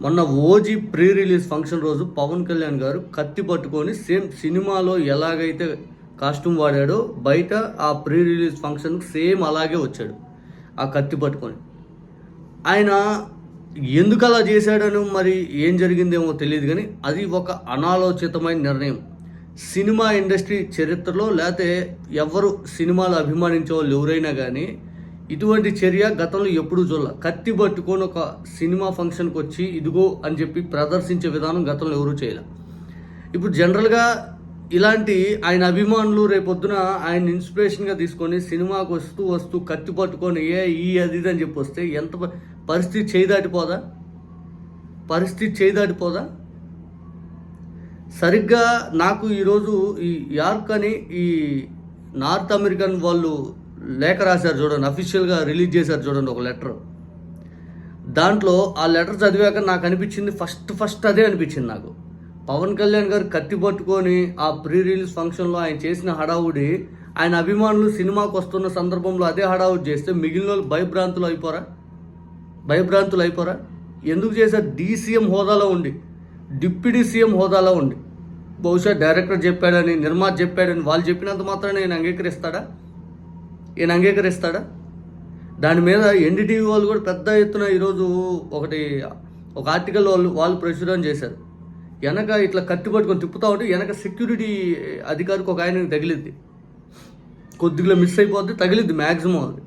మొన్న OG pre release function రోజు పవన్ కళ్యాణ్ గారు కత్తి పట్టుకొని సేమ్ సినిమాలో ఎలాగైతే కాస్ట్యూమ్ వాడాడో బయట ఆ ప్రీ రిలీజ్ ఫంక్షన్కి సేమ్ అలాగే వచ్చాడు ఆ కత్తి పట్టుకొని. ఆయన ఎందుకు అలా చేశాడను మరి ఏం జరిగిందేమో తెలియదు కానీ అది ఒక అనాలోచితమైన నిర్ణయం. సినిమా ఇండస్ట్రీ చరిత్రలో లేకపోతే ఎవరు సినిమాలు అభిమానించే వాళ్ళు ఎవరైనా కానీ ఇటువంటి చర్య గతంలో ఎప్పుడూ చూడాల కత్తి పట్టుకొని ఒక సినిమా ఫంక్షన్కి వచ్చి ఇదిగో అని చెప్పి ప్రదర్శించే విధానం గతంలో ఎవరూ చేయలే. ఇప్పుడు జనరల్గా ఇలాంటి ఆయన అభిమానులు రేపొద్దున ఆయన ఇన్స్పిరేషన్గా తీసుకొని సినిమాకు వస్తూ వస్తూ కత్తి పట్టుకొని ఏ ఈ అది ఇది అని చెప్పి వస్తే ఎంత పరిస్థితి చేయదాటిపోదా? పరిస్థితి చేయదాటిపోదా? సరిగ్గా నాకు ఈరోజు ఈ యార్క్ అని ఈ నార్త్ అమెరికన్ వాళ్ళు లేఖ రాశారు చూడండి అఫీషియల్గా రిలీజ్ చేశారు చూడండి ఒక లెటర్ దాంట్లో ఆ లెటర్ చదివాక నాకు అనిపించింది ఫస్ట్ ఫస్ట్ అదే అనిపించింది నాకు. పవన్ కళ్యాణ్ గారు కత్తి పట్టుకొని ఆ ప్రీ రిలీజ్ ఫంక్షన్లో ఆయన చేసిన హడావుడి ఆయన అభిమానులు సినిమాకు వస్తున్న సందర్భంలో అదే హడావుడి చేస్తే మిగిలిన వాళ్ళు భయభ్రాంతులు అయిపోరా? భయభ్రాంతులు అయిపోరా? ఎందుకు చేశారు? డీసీఎం హోదాలో ఉండి డిప్యూటీ సీఎం హోదాలో ఉండి. బహుశా డైరెక్టర్ చెప్పాడని నిర్మాత చెప్పాడని వాళ్ళు చెప్పినంత మాత్రం నేను అంగీకరిస్తాడా? ఈయన అంగీకరిస్తాడా? దాని మీద ఎన్డీటీవీ వాళ్ళు కూడా పెద్ద ఎత్తున ఈరోజు ఒకటి ఒక ఆర్టికల్ వాళ్ళు వాళ్ళు ప్రచురణ చేశారు. వెనక ఇట్లా కత్తి పట్టుకొని తిప్పుతా ఉంటే వెనక సెక్యూరిటీ అధికారికి ఒక ఆయనకి తగిలిద్ది. కొద్దిగా మిస్ అయిపోద్ది తగిలిద్ది మ్యాక్సిమం అది.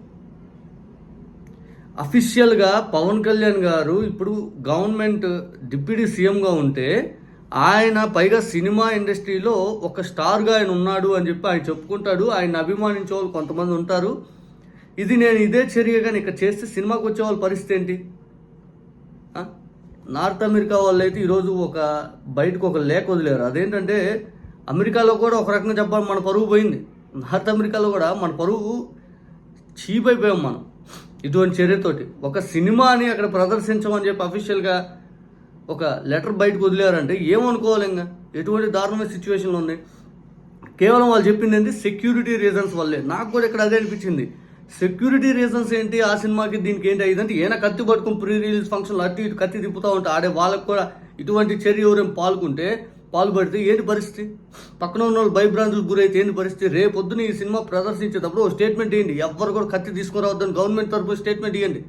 అఫీషియల్గా పవన్ కళ్యాణ్ గారు ఇప్పుడు గవర్నమెంట్ డిప్యూటీ సీఎంగా ఉంటే ఆయన పైగా సినిమా ఇండస్ట్రీలో ఒక స్టార్గా ఆయన ఉన్నాడు అని చెప్పి ఆయన చెప్పుకుంటాడు. ఆయన అభిమానించే వాళ్ళు కొంతమంది ఉంటారు. ఇది నేను ఇదే చర్యగా ఇక్కడ చేస్తే సినిమాకి వచ్చే వాళ్ళ పరిస్థితి ఏంటి? నార్త్ అమెరికా వాళ్ళు అయితే ఈరోజు ఒక బయటకు ఒక లేఖ వదిలేరు. అదేంటంటే అమెరికాలో కూడా ఒక రకంగా చెప్పాలి మన పరువు పోయింది. నార్త్ అమెరికాలో కూడా మన పరువు చీప్ అయిపోయాం మనం. ఇటువంటి చర్యతోటి. ఒక సినిమాని అక్కడ ప్రదర్శించమని చెప్పి అఫీషియల్గా ఒక లెటర్ బయటకు వదిలేరంటే ఏమనుకోవాలి ఇంకా ఎటువంటి దారుణమైన సిచ్యువేషన్లు ఉన్నాయి? కేవలం వాళ్ళు చెప్పింది ఏంటి సెక్యూరిటీ రీజన్స్ వల్లే. నాకు కూడా ఇక్కడ అదే అనిపించింది. సెక్యూరిటీ రీజన్స్ ఏంటి? ఆ సినిమాకి దీనికి ఏంటి? అయ్యిందంటే ఏనా కత్తి పట్టుకుని ప్రీ రిలీజ్ ఫంక్షన్లో అటు ఇటు కత్తి తిప్పుతూ ఉంటే ఆడే వాళ్ళకు కూడా ఇటువంటి చర్య ఎవరైనా పాల్గొంటే పాల్పడితే ఏంటి పరిస్థితి? పక్కన ఉన్న వాళ్ళు భయభ్రాంతులకు గురైతే ఏంటి పరిస్థితి? రేపు పొద్దున ఈ సినిమా ప్రదర్శించేటప్పుడు ఒక స్టేట్మెంట్ ఇవ్వండి ఎవ్వరు కూడా కత్తి తీసుకురావద్దని గవర్నమెంట్ తరఫున స్టేట్మెంట్ ఇవ్వండి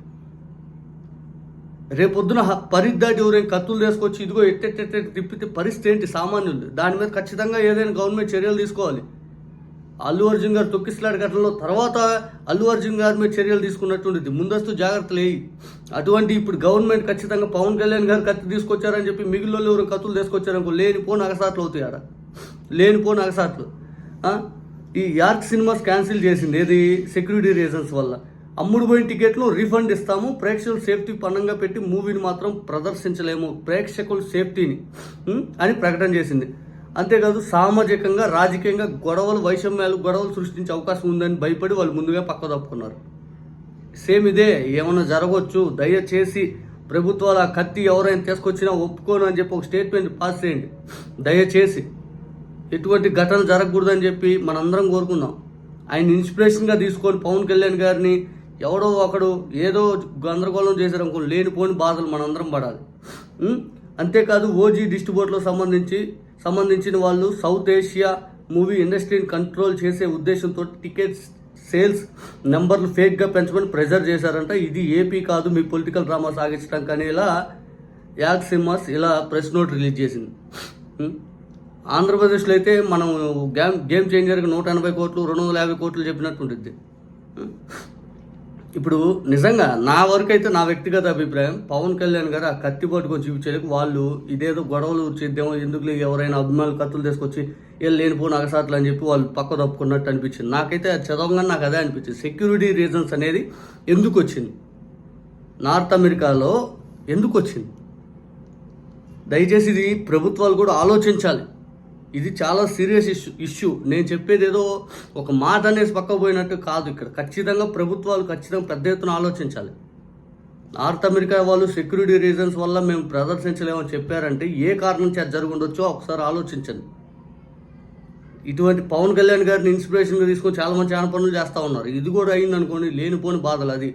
రేపొద్దున హ- పరిద్దాటి ఎవరైనా కత్తులు తీసుకొచ్చి ఇదిగో ఎట్టెట్టెట్టే తిప్పితే పరిస్థితి ఏంటి? సామాన్యులు. దాని మీద ఖచ్చితంగా ఏదైనా గవర్నమెంట్ చర్యలు తీసుకోవాలి. అల్లు అర్జున్ గారు తొక్కిసలాడు ఘటనలో తర్వాత అల్లు అర్జున్ గారి మీద చర్యలు తీసుకున్నట్టుండేది ముందస్తు జాగ్రత్తలు వేయి. అటువంటి ఇప్పుడు గవర్నమెంట్ ఖచ్చితంగా పవన్ కళ్యాణ్ గారు కత్తి తీసుకొచ్చారని చెప్పి మిగిలిన వాళ్ళు ఎవరు కత్తులు తీసుకొచ్చారనుకో లేనిపోని అగసాట్లు అవుతాయి ఆడ. లేనిపోని అగసాట్లు. ఈ యార్క్ సినిమాస్ క్యాన్సిల్ చేసింది. ఏది? సెక్యూరిటీ రీజన్స్ వల్ల. అమ్ముడు పోయిన టికెట్లు రీఫండ్ ఇస్తాము. ప్రేక్షకుల సేఫ్టీ పన్నంగా పెట్టి మూవీని మాత్రం ప్రదర్శించలేము. ప్రేక్షకుల సేఫ్టీని అని ప్రకటన చేసింది. అంతేకాదు సామాజికంగా రాజకీయంగా గొడవలు వైషమ్యాలు గొడవలు సృష్టించే అవకాశం ఉందని భయపడి వాళ్ళు ముందుగా పక్క తప్పుకున్నారు. సేమ్ ఇదే ఏమన్నా జరగవచ్చు దయచేసి ప్రభుత్వాలు ఆ కత్తి ఎవరైనా తీసుకొచ్చినా ఒప్పుకోను అని చెప్పి ఒక స్టేట్మెంట్ పాస్ చేయండి. దయచేసి ఎటువంటి ఘటనలు జరగకూడదని చెప్పి మనందరం కోరుకుందాం. ఆయన ఇన్స్పిరేషన్గా తీసుకొని పవన్ కళ్యాణ్ గారిని ఎవడో ఒకడు ఏదో గందరగోళం చేశారు అనుకో లేనిపోని బాధలు మనందరం పడాలి. అంతేకాదు ఓజీ డిస్ట్రిబ్యూటర్లో సంబంధించి సంబంధించిన వాళ్ళు సౌత్ ఏషియా మూవీ ఇండస్ట్రీని కంట్రోల్ చేసే ఉద్దేశంతో టికెట్స్ సేల్స్ నెంబర్లు ఫేక్గా పెంచమని ప్రెజర్ చేశారంట. ఇది ఏపీ కాదు మీ పొలిటికల్ డ్రామా సాగించడం కానీ ఇలా యాక్ సినిమాస్ ఇలా ప్రెస్ నోట్ రిలీజ్ చేసింది. ఆంధ్రప్రదేశ్లో అయితే మనం గేమ్ గేమ్ చేంజర్కి నూట ఎనభై కోట్లు రెండు వందల యాభై కోట్లు చెప్పినట్టు ఉంటుంది ఇప్పుడు నిజంగా నా వరకు అయితే నా వ్యక్తిగత అభిప్రాయం పవన్ కళ్యాణ్ గారు ఆ కత్తి పట్టుకొని చూపించేందుకు వాళ్ళు ఇదేదో గొడవలు చేద్దామో ఎందుకు ఎవరైనా అభిమానులు కత్తులు తీసుకొచ్చి వీళ్ళు లేనిపోయిన అగసాట్లు అని చెప్పి వాళ్ళు పక్క తప్పుకున్నట్టు అనిపించింది. నాకైతే అది చదవగానే నాకు అదే అనిపించింది. సెక్యూరిటీ రీజన్స్ అనేది ఎందుకు వచ్చింది? నార్త్ అమెరికాలో ఎందుకు వచ్చింది? దయచేసి ఇది ప్రభుత్వాలు కూడా ఆలోచించాలి. ఇది చాలా సీరియస్ ఇష్యూ ఇష్యూ నేను చెప్పేది ఏదో ఒక మాట అనేసి పక్క పోయినట్టు కాదు ఇక్కడ. ఖచ్చితంగా ప్రభుత్వాలు ఖచ్చితంగా పెద్ద ఎత్తున ఆలోచించాలి. నార్త్ అమెరికా వాళ్ళు సెక్యూరిటీ రీజన్స్ వల్ల మేము ప్రదర్శించలేమని చెప్పారంటే ఏ కారణం చేత జరుగుండొచ్చో ఒకసారి ఆలోచించండి. ఇటువంటి పవన్ కళ్యాణ్ గారిని ఇన్స్పిరేషన్గా తీసుకొని చాలా మంది చాలా పనులు చేస్తూ ఉన్నారు. ఇది కూడా అయింది అనుకోండి లేనిపోని బాధలు అది.